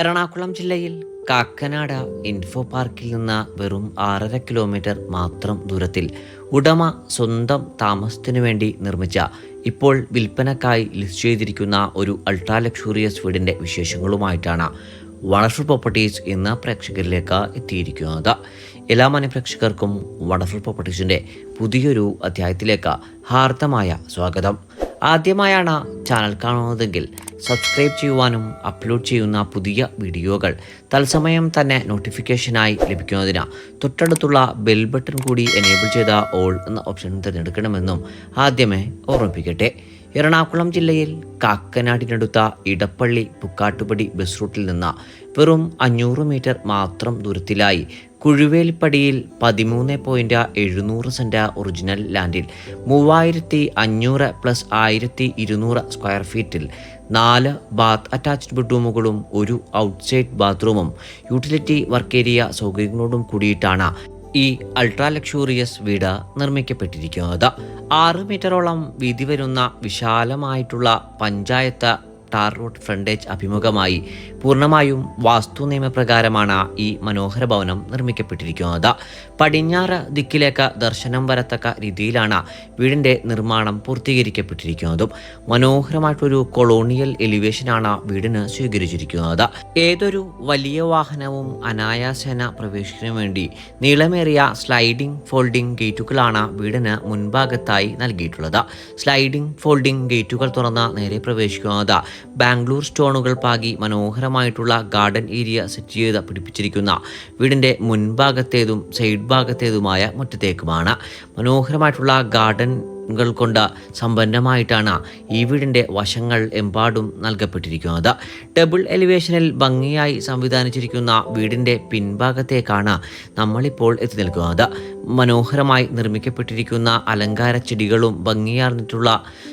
എറണാകുളം ജില്ലയിൽ കാക്കനാട ഇൻഫോ പാർക്കിൽ നിന്ന് വെറും ആറര കിലോമീറ്റർ മാത്രം ദൂരത്തിൽ ഉടമ സ്വന്തം താമസത്തിനു വേണ്ടി നിർമ്മിച്ച ഇപ്പോൾ വിൽപ്പനക്കായി ലിസ്റ്റ് ചെയ്തിരിക്കുന്ന ഒരു അൾട്രാ ലക്ഷൂറിയസ് വീടിന്റെ വിശേഷങ്ങളുമായിട്ടാണ് വണ്ടർഫുൾ പ്രോപ്പർട്ടീസ് എന്ന പ്രേക്ഷകരിലേക്ക് എത്തിയിരിക്കുന്നത്. എല്ലാ മനഃപ്രേക്ഷകർക്കും വണ്ടർഫുൾ പ്രോപ്പർട്ടീസിന്റെ പുതിയൊരു അധ്യായത്തിലേക്ക് ഹാർദമായ സ്വാഗതം. ആദ്യമായാണ് ചാനൽ കാണുന്നതെങ്കിൽ സബ്സ്ക്രൈബ് ചെയ്യുവാനും അപ്ലോഡ് ചെയ്യുന്ന പുതിയ വീഡിയോകൾ തത്സമയം തന്നെ നോട്ടിഫിക്കേഷനായി ലഭിക്കുന്നതിന് തൊട്ടടുത്തുള്ള ബെൽ ബട്ടൺ കൂടി എനേബിൾ ചെയ്ത ഓൾ എന്ന ഓപ്ഷൻ തിരഞ്ഞെടുക്കണമെന്നും ആദ്യമേ ഓർമ്മിപ്പിക്കട്ടെ. എറണാകുളം ജില്ലയിൽ കാക്കനാടിനടുത്ത ഇടപ്പള്ളി പുക്കാട്ടുപടി ബസ് റൂട്ടിൽ നിന്ന് വെറും അഞ്ഞൂറ് മീറ്റർ മാത്രം ദൂരത്തിലായി. കുഴുവേൽപ്പടിയിൽ പതിമൂന്ന് പോയിന്റ് എഴുന്നൂറ് സെന്റ് ഒറിജിനൽ ലാൻഡിൽ. മൂവായിരത്തി അഞ്ഞൂറ് പ്ലസ് ആയിരത്തി ഇരുന്നൂറ് സ്ക്വയർ ഫീറ്റിൽ. നാല് ബാത്ത് അറ്റാച്ച്ഡ് ബെഡ്റൂമുകളും ഒരു ഔട്ട്സൈഡ് ബാത്റൂമും. യൂട്ടിലിറ്റി വർക്ക് ഏരിയ സൗകര്യങ്ങളോടും കൂടിയിട്ടാണ് ഈ അൾട്രാ ലക്ഷൂറിയസ് വീട് നിർമ്മിക്കപ്പെട്ടിരിക്കുന്നത്. ആറ് മീറ്ററോളം വീതി വരുന്ന വിശാലമായിട്ടുള്ള പഞ്ചായത്ത് ടാർ റോഡ് ഫ്രണ്ടേജ് അഭിമുഖമായി പൂർണമായും വാസ്തു നിയമപ്രകാരമാണ് ഈ മനോഹര ഭവനം നിർമ്മിക്കപ്പെട്ടിരിക്കുന്നത്. പടിഞ്ഞാറ് ദിക്കിലേക്ക് ദർശനം വരത്തക്ക രീതിയിലാണ് വീടിന്റെ നിർമ്മാണം പൂർത്തീകരിക്കപ്പെട്ടിരിക്കുന്നതും. മനോഹരമായിട്ടൊരു കൊളോണിയൽ എലിവേഷനാണ് വീടിന് സ്വീകരിച്ചിരിക്കുന്നത്. ഏതൊരു വലിയ വാഹനവും അനായാസേന പ്രവേശിക്കുന്നതിനു വേണ്ടി നീളമേറിയ സ്ലൈഡിംഗ് ഫോൾഡിംഗ് ഗേറ്റുകളാണ് വീടിന് മുൻഭാഗത്തായി നൽകിയിട്ടുള്ളത്. സ്ലൈഡിംഗ് ഫോൾഡിംഗ് ഗേറ്റുകൾ തുറന്ന് നേരെ പ്രവേശിക്കുന്നത്. ബാംഗ്ലൂർ സ്റ്റോണുകൾ പാകി മനോഹരമായിട്ടുള്ള ഗാർഡൻ ഏരിയ സെറ്റ് ചെയ്ത് പിടിപ്പിച്ചിരിക്കുന്ന. വീടിന്റെ മുൻഭാഗത്തേതും സൈഡ് ഭാഗത്തേതുമായ മുറ്റത്തേക്കുമാണ്. മനോഹരമായിട്ടുള്ള ഗാർഡൻ കൾ കൊണ്ട് സമ്പന്നമായിട്ടാണ് ഈ വീടിന്റെ വശങ്ങൾ എമ്പാടും നൽകപ്പെട്ടിരിക്കുന്നത്. ഡബിൾ എലിവേഷനിൽ ഭംഗിയായി സംവിധാനിച്ചിരിക്കുന്ന വീടിന്റെ പിൻഭാഗത്തേക്കാണ് നമ്മളിപ്പോൾ എത്തി നിൽക്കുന്നത്. മനോഹരമായി നിർമ്മിക്കപ്പെട്ടിരിക്കുന്ന അലങ്കാര ചെടികളും ഭംഗിയാർന്നിട്ടുള്ള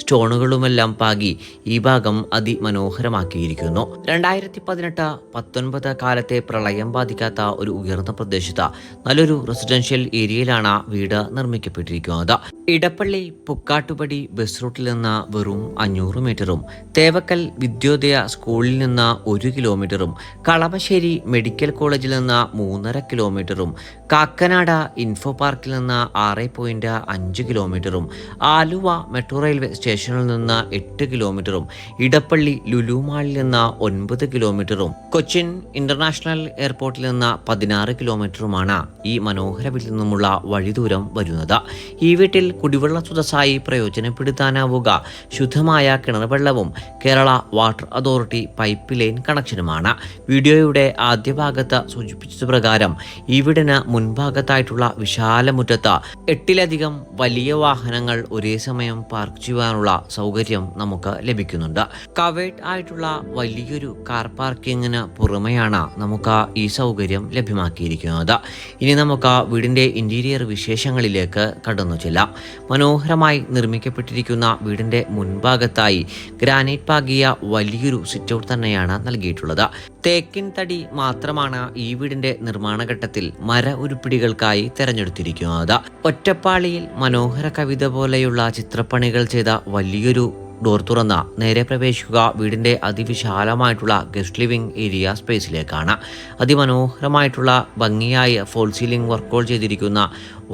സ്റ്റോണുകളുമെല്ലാം പാകി ഈ ഭാഗം അതിമനോഹരമാക്കിയിരിക്കുന്നു. രണ്ടായിരത്തി പതിനെട്ട് പത്തൊൻപത് കാലത്തെ പ്രളയം ബാധിക്കാത്ത ഒരു ഉയർന്ന പ്രദേശത്ത് നല്ലൊരു റെസിഡൻഷ്യൽ ഏരിയയിലാണ് വീട് നിർമ്മിക്കപ്പെട്ടിരിക്കുന്നത്. ഇടപ്പള്ളി പുക്കാട്ടുപടി ബസ് റൂട്ടിൽ നിന്ന് വെറും അഞ്ഞൂറ് മീറ്ററും തേവക്കൽ വിദ്യോദയ സ്കൂളിൽ നിന്ന് ഒരു കിലോമീറ്ററും കളമശ്ശേരി മെഡിക്കൽ കോളേജിൽ നിന്ന് മൂന്നര കിലോമീറ്ററും കാക്കനാട ഇൻഫോ പാർക്കിൽ നിന്ന് ആറ് പോയിന്റ് അഞ്ച് കിലോമീറ്ററും ആലുവ മെട്രോ റെയിൽവേ സ്റ്റേഷനിൽ നിന്ന് എട്ട് കിലോമീറ്ററും ഇടപ്പള്ളി ലുലുമാളിൽ നിന്ന് ഒൻപത് കിലോമീറ്ററും കൊച്ചിൻ ഇന്റർനാഷണൽ എയർപോർട്ടിൽ നിന്ന് പതിനാറ് കിലോമീറ്ററുമാണ് ഈ മനോഹര വീട്ടിൽ നിന്നുമുള്ള വഴിദൂരം വരുന്നത്. ഈ വീട്ടിൽ കുടിവെള്ള സ്രോതസ്സായി പ്രയോജനപ്പെടുത്താനാവുക. ശുദ്ധമായ കിണർ വെള്ളവും Kerala water authority pipeline കണക്ഷനുമാണ്. വീഡിയോയുടെ ആദ്യ ഭാഗത്ത് സൂചിപ്പിച്ചത് പ്രകാരം ഈ വീടിന് മുൻഭാഗത്തായിട്ടുള്ള വിശാല മുറ്റത്ത് എട്ടിലധികം വലിയ വാഹനങ്ങൾ ഒരേ സമയം പാർക്ക് ചെയ്യുവാനുള്ള സൗകര്യം നമുക്ക് ലഭിക്കുന്നുണ്ട്. കവേഡ് ആയിട്ടുള്ള വലിയൊരു കാർ പാർക്കിങ്ങിന് പുറമെയാണ് നമുക്ക് ഈ സൗകര്യം ലഭ്യമാക്കിയിരിക്കുന്നത്. ഇനി നമുക്ക് വീടിന്റെ ഇന്റീരിയർ വിശേഷങ്ങളിലേക്ക് കടന്നു ചെല്ലാം. മനോഹരമായി നിർമ്മിക്കപ്പെട്ടിരിക്കുന്ന വീടിന്റെ മുൻഭാഗത്തായി ഗ്രാനൈറ്റ് പാകിയ വലിയൊരു സിറ്റ് ഔട്ട് തന്നെയാണ് നൽകിയിട്ടുള്ളത്. തേക്കിൻ തടി മാത്രമാണ് ഈ വീടിന്റെ നിർമ്മാണഘട്ടത്തിൽ മര ഉരുപ്പിടികൾക്കായി തെരഞ്ഞെടുത്തിരിക്കുന്നത്. ഒറ്റപ്പാളിയിൽ മനോഹര കവിത പോലെയുള്ള ചിത്രപ്പണികൾ ചെയ്ത വലിയൊരു ഡോർ തുറന്ന നേരെ പ്രവേശിക്കുക. വീടിന്റെ അതിവിശാലമായിട്ടുള്ള ഗസ്റ്റ് ലിവിംഗ് ഏരിയ സ്പേസിലേക്കാണ്. അതിമനോഹരമായിട്ടുള്ള ഭംഗിയായ ഫോൾ സീലിംഗ് വർക്കുകൾ ചെയ്തിരിക്കുന്ന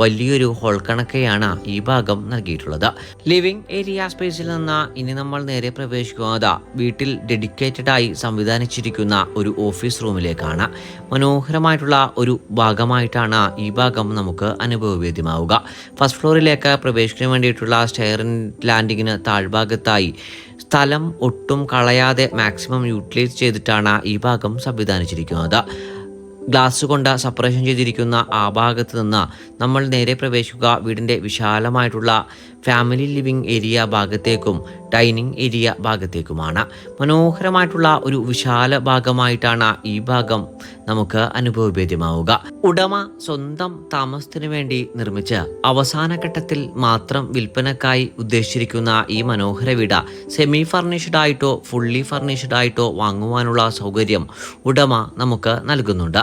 വലിയൊരു ഹോൾ കണക്കെയാണ് ഈ ഭാഗം നൽകിയിട്ടുള്ളത്. ലിവിംഗ് ഏരിയ സ്പേസിൽ നിന്ന് ഇനി നമ്മൾ നേരെ പ്രവേശിക്കുന്നത് വീട്ടിൽ ഡെഡിക്കേറ്റഡ് ആയി സംവിധാനിച്ചിരിക്കുന്ന ഒരു ഓഫീസ് റൂമിലേക്കാണ് മനോഹരമായിട്ടുള്ള ഒരു ഭാഗമായിട്ടാണ് ഈ ഭാഗം നമുക്ക് അനുഭവവേദ്യമാവുക. ഫസ്റ്റ് ഫ്ലോറിലേക്ക് പ്രവേശിക്കാൻ വേണ്ടിയിട്ടുള്ള സ്റ്റെയർ ലാൻഡിങ്ങിന് താഴ്ഭാഗത്തായി സ്ഥലം ഒട്ടും കളയാതെ മാക്സിമം യൂട്ടിലൈസ് ചെയ്തിട്ടാണ് ഈ ഭാഗം സംവിധാനിച്ചിരിക്കുന്നത്. ഗ്ലാസ് കൊണ്ട് സപ്പറേഷൻ ചെയ്തിരിക്കുന്ന ആ ഭാഗത്ത് നിന്ന് നമ്മൾ നേരെ പ്രവേശിക്കുക. വീടിന്റെ വിശാലമായിട്ടുള്ള ഫാമിലി ലിവിംഗ് ഏരിയ ഭാഗത്തേക്കും ഡൈനിങ് ഏരിയ ഭാഗത്തേക്കുമാണ്. മനോഹരമായിട്ടുള്ള ഒരു വിശാല ഭാഗമായിട്ടാണ് ഈ ഭാഗം നമുക്ക് അനുഭവഭേദ്യമാവുക. ഉടമ സ്വന്തം താമസത്തിന് വേണ്ടി നിർമ്മിച്ച് അവസാന ഘട്ടത്തിൽ മാത്രം വിൽപ്പനക്കായി ഉദ്ദേശിച്ചിരിക്കുന്ന ഈ മനോഹര വീട് സെമി ഫർണിഷ്ഡ് ആയിട്ടോ ഫുള്ളി ഫർണിഷ്ഡ് ആയിട്ടോ വാങ്ങുവാനുള്ള സൗകര്യം ഉടമ നമുക്ക് നൽകുന്നുണ്ട്.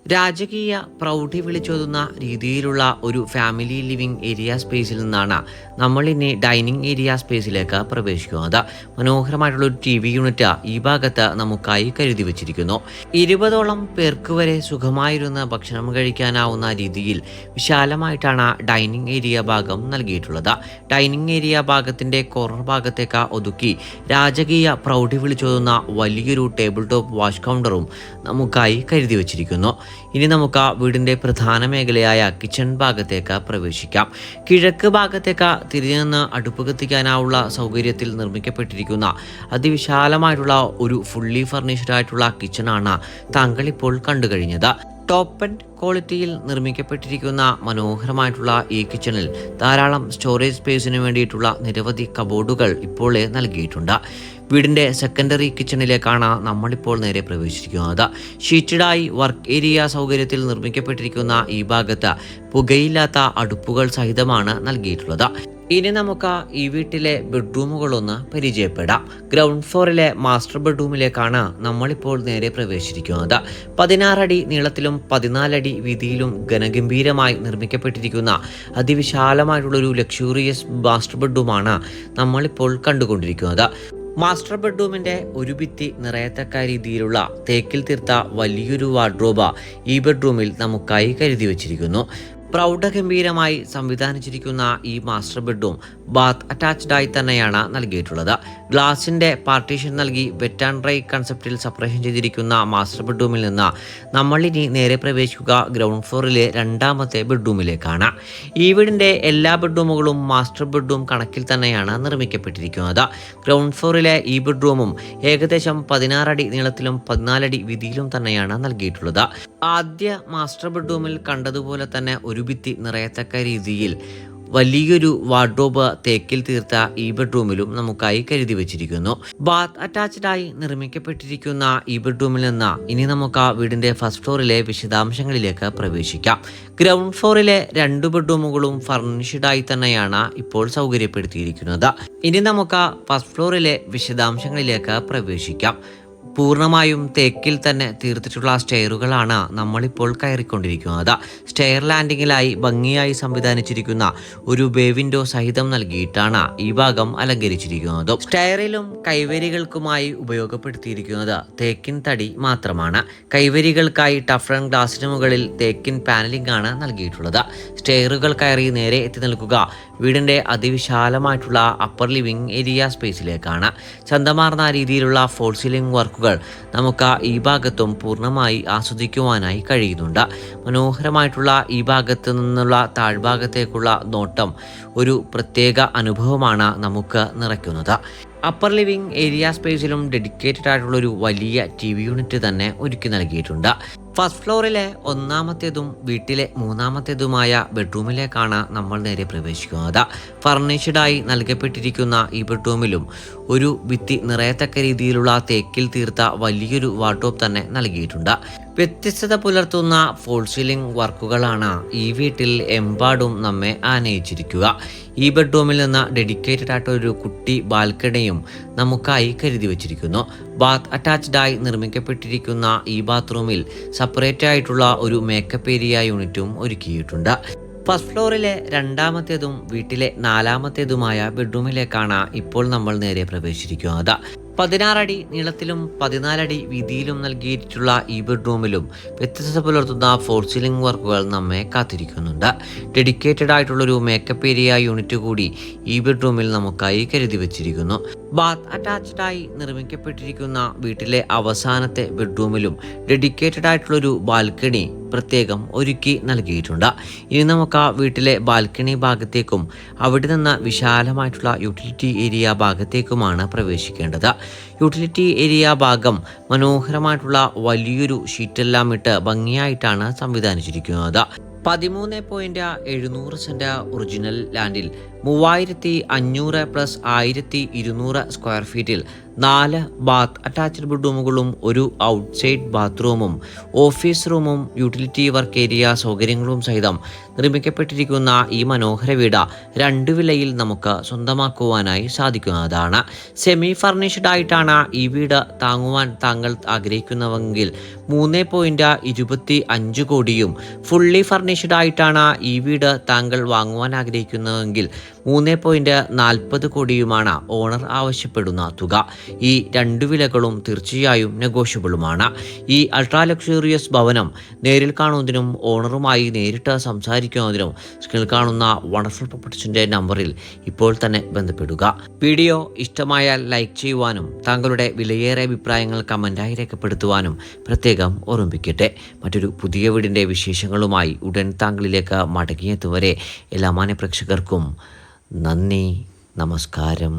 രാജകീയ പ്രൗഢി വിളിച്ചോതുന്ന രീതിയിലുള്ള ഒരു ഫാമിലി ലിവിംഗ് ഏരിയ സ്പേസിൽ നിന്നാണ് നമ്മൾ ഇനി ഡൈനിങ് ഏരിയ സ്പേസിലേക്ക് പ്രവേശിക്കുന്നത്. മനോഹരമായിട്ടുള്ള ഒരു ടി വി യൂണിറ്റ് ഈ ഭാഗത്ത് നമുക്കായി കരുതി വച്ചിരിക്കുന്നു. ഇരുപതോളം പേർക്ക് വരെ സുഖമായിരുന്ന ഭക്ഷണം കഴിക്കാനാവുന്ന രീതിയിൽ വിശാലമായിട്ടാണ് ഡൈനിങ് ഏരിയ ഭാഗം നൽകിയിട്ടുള്ളത്. ഡൈനിങ് ഏരിയ ഭാഗത്തിന്റെ കോർണർ ഭാഗത്തേക്ക് ഒതുക്കി രാജകീയ പ്രൗഢി വിളിച്ചോതുന്ന വലിയൊരു ടേബിൾ ടോപ്പ് വാഷ് കൗണ്ടറും നമുക്കായി കരുതി വെച്ചിരിക്കുന്നു. ഇനി നമുക്ക് ആ വീടിന്റെ പ്രധാന മേഖലയായ കിച്ചൺ ഭാഗത്തേക്ക് പ്രവേശിക്കാം. കിഴക്ക് ഭാഗത്തേക്ക് തിരിഞ്ഞു നിന്ന് അടുപ്പ് കത്തിക്കാനാവുള്ള സൗകര്യത്തിൽ നിർമ്മിക്കപ്പെട്ടിരിക്കുന്ന അതിവിശാലമായിട്ടുള്ള ഒരു ഫുള്ളി ഫർണിഷ്ഡ് ആയിട്ടുള്ള ആണ് താങ്കൾ ഇപ്പോൾ കണ്ടു കഴിഞ്ഞത് ടോപ്പ് ആൻഡ് ക്വാളിറ്റിയിൽ നിർമ്മിക്കപ്പെട്ടിരിക്കുന്ന മനോഹരമായിട്ടുള്ള ഈ കിച്ചണിൽ ധാരാളം സ്റ്റോറേജ് സ്പേസിന് വേണ്ടിയിട്ടുള്ള നിരവധി കബോർഡുകൾ ഇപ്പോൾ നൽകിയിട്ടുണ്ട്. വീടിന്റെ സെക്കൻഡറി കിച്ചണിലേക്കാണ് നമ്മളിപ്പോൾ നേരെ പ്രവേശിച്ചിരിക്കുന്നത്. ഷീറ്റഡായി വർക്ക് ഏരിയ സൗകര്യത്തിൽ നിർമ്മിക്കപ്പെട്ടിരിക്കുന്ന ഈ ഭാഗത്ത് പുകയില്ലാത്ത അടുപ്പുകൾ സഹിതമാണ് നൽകിയിട്ടുള്ളത്. ഇനി നമുക്ക് ഈ വീട്ടിലെ ബെഡ്റൂമുകളൊന്ന് പരിചയപ്പെടാം. ഗ്രൗണ്ട് ഫ്ലോറിലെ മാസ്റ്റർ ബെഡ്റൂമിലേക്കാണ് നമ്മളിപ്പോൾ നേരെ പ്രവേശിച്ചിരിക്കുന്നത്. പതിനാറടി നീളത്തിലും പതിനാലടി വീതിയിലും ഘനഗംഭീരമായി നിർമ്മിക്കപ്പെട്ടിരിക്കുന്ന അതിവിശാലമായിട്ടുള്ളൊരു ലക്ഷൂറിയസ് മാസ്റ്റർ ബെഡ്റൂമാണ് നമ്മളിപ്പോൾ കണ്ടുകൊണ്ടിരിക്കുന്നത്. മാസ്റ്റർ ബെഡ്റൂമിന്റെ ഒരു ഭിത്തി നിറയത്തക്ക രീതിയിലുള്ള തേക്കിൽ തീർത്ത വലിയൊരു വാർഡ്രോബ ഈ ബെഡ്റൂമിൽ നമുക്കായി കരുതി വച്ചിരിക്കുന്നു. പ്രൗഢഗംഭീരമായി സംവിധാനിച്ചിരിക്കുന്ന ഈ മാസ്റ്റർ ബെഡ്റൂം ബാത്ത് അറ്റാച്ച്ഡ് ആയി തന്നെയാണ് നൽകിയിട്ടുള്ളത്. ഗ്ലാസിന്റെ പാർട്ടീഷൻ നൽകി വെറ്റ് ആൻഡ് ഡ്രൈ കൺസെപ്റ്റിൽ സെപ്പറേഷൻ ചെയ്തിരിക്കുന്ന മാസ്റ്റർ ബെഡ്റൂമിൽ നിന്ന് നമ്മൾ ഇനി നേരെ പ്രവേശിക്കുക ഗ്രൗണ്ട് ഫ്ലോറിലെ രണ്ടാമത്തെ ബെഡ്റൂമിലേക്കാണ്. ഈ വീടിന്റെ എല്ലാ ബെഡ്റൂമുകളും മാസ്റ്റർ ബെഡ്റൂം കണക്കിൽ തന്നെയാണ് നിർമ്മിക്കപ്പെട്ടിരിക്കുന്നത്. ഗ്രൗണ്ട് ഫ്ലോറിലെ ഈ ബെഡ്റൂമും ഏകദേശം പതിനാറടി നീളത്തിലും പതിനാലടി വീതിയിലും തന്നെയാണ് നൽകിയിട്ടുള്ളത്. ആദ്യ മാസ്റ്റർ ബെഡ്റൂമിൽ കണ്ടതുപോലെ തന്നെ ഒരു ഭിത്തി നിറയത്തക്ക രീതിയിൽ വലിയൊരു വാർഡ്രോബ് തേക്കിൽ തീർത്ത ഈ ബെഡ്റൂമിലും നമുക്കായി കരുതി വെച്ചിരിക്കുന്നു. ബാത്ത് അറ്റാച്ച്ഡ് ആയി നിർമ്മിക്കപ്പെട്ടിരിക്കുന്ന ഈ ബെഡ്റൂമിൽ നിന്ന് ഇനി നമുക്ക് ആ വീടിന്റെ ഫസ്റ്റ് ഫ്ലോറിലെ വിശദാംശങ്ങളിലേക്ക് പ്രവേശിക്കാം. ഗ്രൗണ്ട് ഫ്ലോറിലെ രണ്ട് ബെഡ്റൂമുകളും ഫർണിഷ്ഡ് ആയി തന്നെയാണ് ഇപ്പോൾ സൗകര്യപ്പെടുത്തിയിരിക്കുന്നത്. ഇനി നമുക്ക് ഫസ്റ്റ് ഫ്ലോറിലെ വിശദാംശങ്ങളിലേക്ക് പ്രവേശിക്കാം. പൂർണമായും തേക്കിൽ തന്നെ തീർത്തിട്ടുള്ള സ്റ്റെയറുകളാണ് നമ്മളിപ്പോൾ കയറിക്കൊണ്ടിരിക്കുന്നത്. സ്റ്റെയർ ലാൻഡിങ്ങിലായി ഭംഗിയായി സംവിധാനിച്ചിരിക്കുന്ന ഒരു ബേ വിൻഡോ സഹിതം നൽകിയിട്ടാണ് ഈ ഭാഗം അലങ്കരിച്ചിരിക്കുന്നത്. സ്റ്റെയറിലും കൈവരികൾക്കുമായി ഉപയോഗപ്പെടുത്തിയിരിക്കുന്നത് തേക്കിൻ തടി മാത്രമാണ്. കൈവരികൾക്കായി ടഫ്രൺ ഗ്ലാസിന് മുകളിൽ തേക്കിൻ പാനലിംഗ് ആണ് നൽകിയിട്ടുള്ളത്. സ്റ്റെയറുകൾ കയറി നേരെ എത്തി നിൽക്കുക വീടിന്റെ അതിവിശാലമായിട്ടുള്ള അപ്പർ ലിവിംഗ് ഏരിയ സ്പേസിലേക്കാണ് ചന്തമാർന്ന രീതിയിലുള്ള ഫോൾ സീലിംഗ് വർക്കുകൾ നമുക്ക് ഈ ഭാഗത്തും പൂർണമായി ആസ്വദിക്കുവാനായി കഴിയുന്നുണ്ട്. മനോഹരമായിട്ടുള്ള ഈ ഭാഗത്ത് നിന്നുള്ള താഴ്ഭാഗത്തേക്കുള്ള നോട്ടം ഒരു പ്രത്യേക അനുഭവമാണ് നമുക്ക് നിറയ്ക്കുന്നത്. അപ്പർ ലിവിംഗ് ഏരിയ സ്പേസിലും ഡെഡിക്കേറ്റഡ് ആയിട്ടുള്ള ഒരു വലിയ ടി വി യൂണിറ്റ് തന്നെ ഒരുക്കി നൽകിയിട്ടുണ്ട്. ഫസ്റ്റ് ഫ്ലോറിലെ ഒന്നാമത്തേതും വീട്ടിലെ മൂന്നാമത്തേതുമായ ബെഡ്റൂമിലേക്കാണ് നമ്മൾ നേരെ പ്രവേശിക്കുന്നത് ഫർണിഷ്ഡായി നൽകപ്പെട്ടിരിക്കുന്ന ഈ ബെഡ്റൂമിലും ഒരു ഭിത്തി നിറയത്തക്ക രീതിയിലുള്ള തേക്കിൽ തീർത്ത വലിയൊരു വാർഡ്രോബ് തന്നെ നൽകിയിട്ടുണ്ട്. വ്യത്യസ്തത പുലർത്തുന്ന ഫോൾ സീലിംഗ് വർക്കുകളാണ് ഈ വീട്ടിൽ എമ്പാടും നമ്മെ ആനയിച്ചിരിക്കുക. ഈ ബെഡ്റൂമിൽ നിന്ന് ഡെഡിക്കേറ്റഡ് ആയിട്ട് ഒരു കുട്ടി ബാൽക്കണിയും നമുക്കായി കരുതി വച്ചിരിക്കുന്നു. ബാത്ത് അറ്റാച്ച്ഡായി നിർമ്മിക്കപ്പെട്ടിരിക്കുന്ന ഈ ബാത്റൂമിൽ സെപ്പറേറ്റ് ആയിട്ടുള്ള ഒരു മേക്കപ്പ് ഏരിയ യൂണിറ്റും ഒരുക്കിയിട്ടുണ്ട്. ഫസ്റ്റ് ഫ്ലോറിലെ രണ്ടാമത്തേതും വീട്ടിലെ നാലാമത്തേതുമായ ബെഡ്റൂമിലേക്കാണ് ഇപ്പോൾ നമ്മൾ നേരെ പ്രവേശിച്ചിരിക്കുന്നത്. പതിനാറടി നീളത്തിലും പതിനാലടി വീതിയിലും നൽകിയിട്ടുള്ള ഈ ബെഡ്റൂമിലും വ്യത്യസ്തത പുലർത്തുന്ന ഫോർ സീലിംഗ് വർക്കുകൾ നമ്മെ കാത്തിരിക്കുന്നുണ്ട്. ഡെഡിക്കേറ്റഡ് ആയിട്ടുള്ളൊരു മേക്കപ്പ് ഏരിയ യൂണിറ്റ് കൂടി ഈ ബെഡ്റൂമിൽ നമുക്കായി കരുതി വച്ചിരിക്കുന്നു. ബാത്ത് അറ്റാച്ച്ഡ് ആയി നിർമ്മിക്കപ്പെട്ടിരിക്കുന്ന വീട്ടിലെ അവസാനത്തെ ബെഡ്റൂമിലും ഡെഡിക്കേറ്റഡ് ആയിട്ടുള്ളൊരു ബാൽക്കണി പ്രത്യേകം ഒരുക്കി നൽകിയിട്ടുണ്ട്. ഇനി നമുക്ക് ആ വീട്ടിലെ ബാൽക്കണി ഭാഗത്തേക്കും അവിടെ നിന്ന് വിശാലമായിട്ടുള്ള യൂട്ടിലിറ്റി ഏരിയ ഭാഗത്തേക്കുമാണ് പ്രവേശിക്കേണ്ടത്. യൂട്ടിലിറ്റി ഏരിയ ഭാഗം മനോഹരമായിട്ടുള്ള വലിയൊരു ഷീറ്റെല്ലാം ഇട്ട് ഭംഗിയായിട്ടാണ് സംവിധാനിച്ചിരിക്കുന്നത്. പതിമൂന്ന് പോയിന്റ് എഴുന്നൂറ് സെന്റ് ഒറിജിനൽ ലാൻഡിൽ മൂവായിരത്തി അഞ്ഞൂറ് പ്ലസ് ആയിരത്തി ഇരുന്നൂറ് സ്ക്വയർ ഫീറ്റിൽ നാല് ബാത്ത് അറ്റാച്ച്ഡ് ബെഡ്റൂമുകളും ഒരു ഔട്ട്സൈഡ് ബാത്റൂമും ഓഫീസ് റൂമും യൂട്ടിലിറ്റി വർക്ക് ഏരിയ സൗകര്യങ്ങളും സഹിതം നിർമ്മിക്കപ്പെട്ടിരിക്കുന്ന ഈ മനോഹര വീട് രണ്ട് വിലയിൽ നമുക്ക് സ്വന്തമാക്കുവാനായി സാധിക്കുന്നതാണ്. സെമി ഫർണിഷ്ഡ് ആയിട്ടാണ് ഈ വീട് താങ്ങുവാൻ താങ്കൾ ആഗ്രഹിക്കുന്നുവെങ്കിൽ മൂന്ന് പോയിന്റ് ഇരുപത്തി അഞ്ച് കോടിയും ഫുള്ളി ഫർണിഷ്ഡ് ആയിട്ടാണ് ഈ വീട് താങ്കൾ വാങ്ങുവാൻ ആഗ്രഹിക്കുന്നതെങ്കിൽ മൂന്ന് പോയിന്റ് നാൽപ്പത് കോടിയുമാണ് ഓണർ ആവശ്യപ്പെടുന്ന തുക. ഈ രണ്ട് വിലകളും തീർച്ചയായും നെഗോഷ്യബിളുമാണ്. ഈ അൾട്രാ ലക്ഷറിയസ് ഭവനം നേരിൽ കാണുന്നതിനും ഓണറുമായി നേരിട്ട് സംസാരിക്കുന്നതിനും സ്ക്രീനിൽ കാണുന്ന വണ്ടർഫുൾ പ്രോപ്പർട്ടീസിന്റെ നമ്പറിൽ ഇപ്പോൾ തന്നെ ബന്ധപ്പെടുക. വീഡിയോ ഇഷ്ടമായാൽ ലൈക്ക് ചെയ്യുവാനും താങ്കളുടെ വിലയേറെ അഭിപ്രായങ്ങൾ കമന്റായി രേഖപ്പെടുത്തുവാനും പ്രത്യേകം ഓർമ്മിപ്പിക്കട്ടെ. മറ്റൊരു പുതിയ വീടിന്റെ വിശേഷങ്ങളുമായി ഉടൻ താങ്കളിലേക്ക് മടങ്ങിയെത്തുവരെ എല്ലാ മാന്യ പ്രേക്ഷകർക്കും നന്ദി നമസ്കാരം.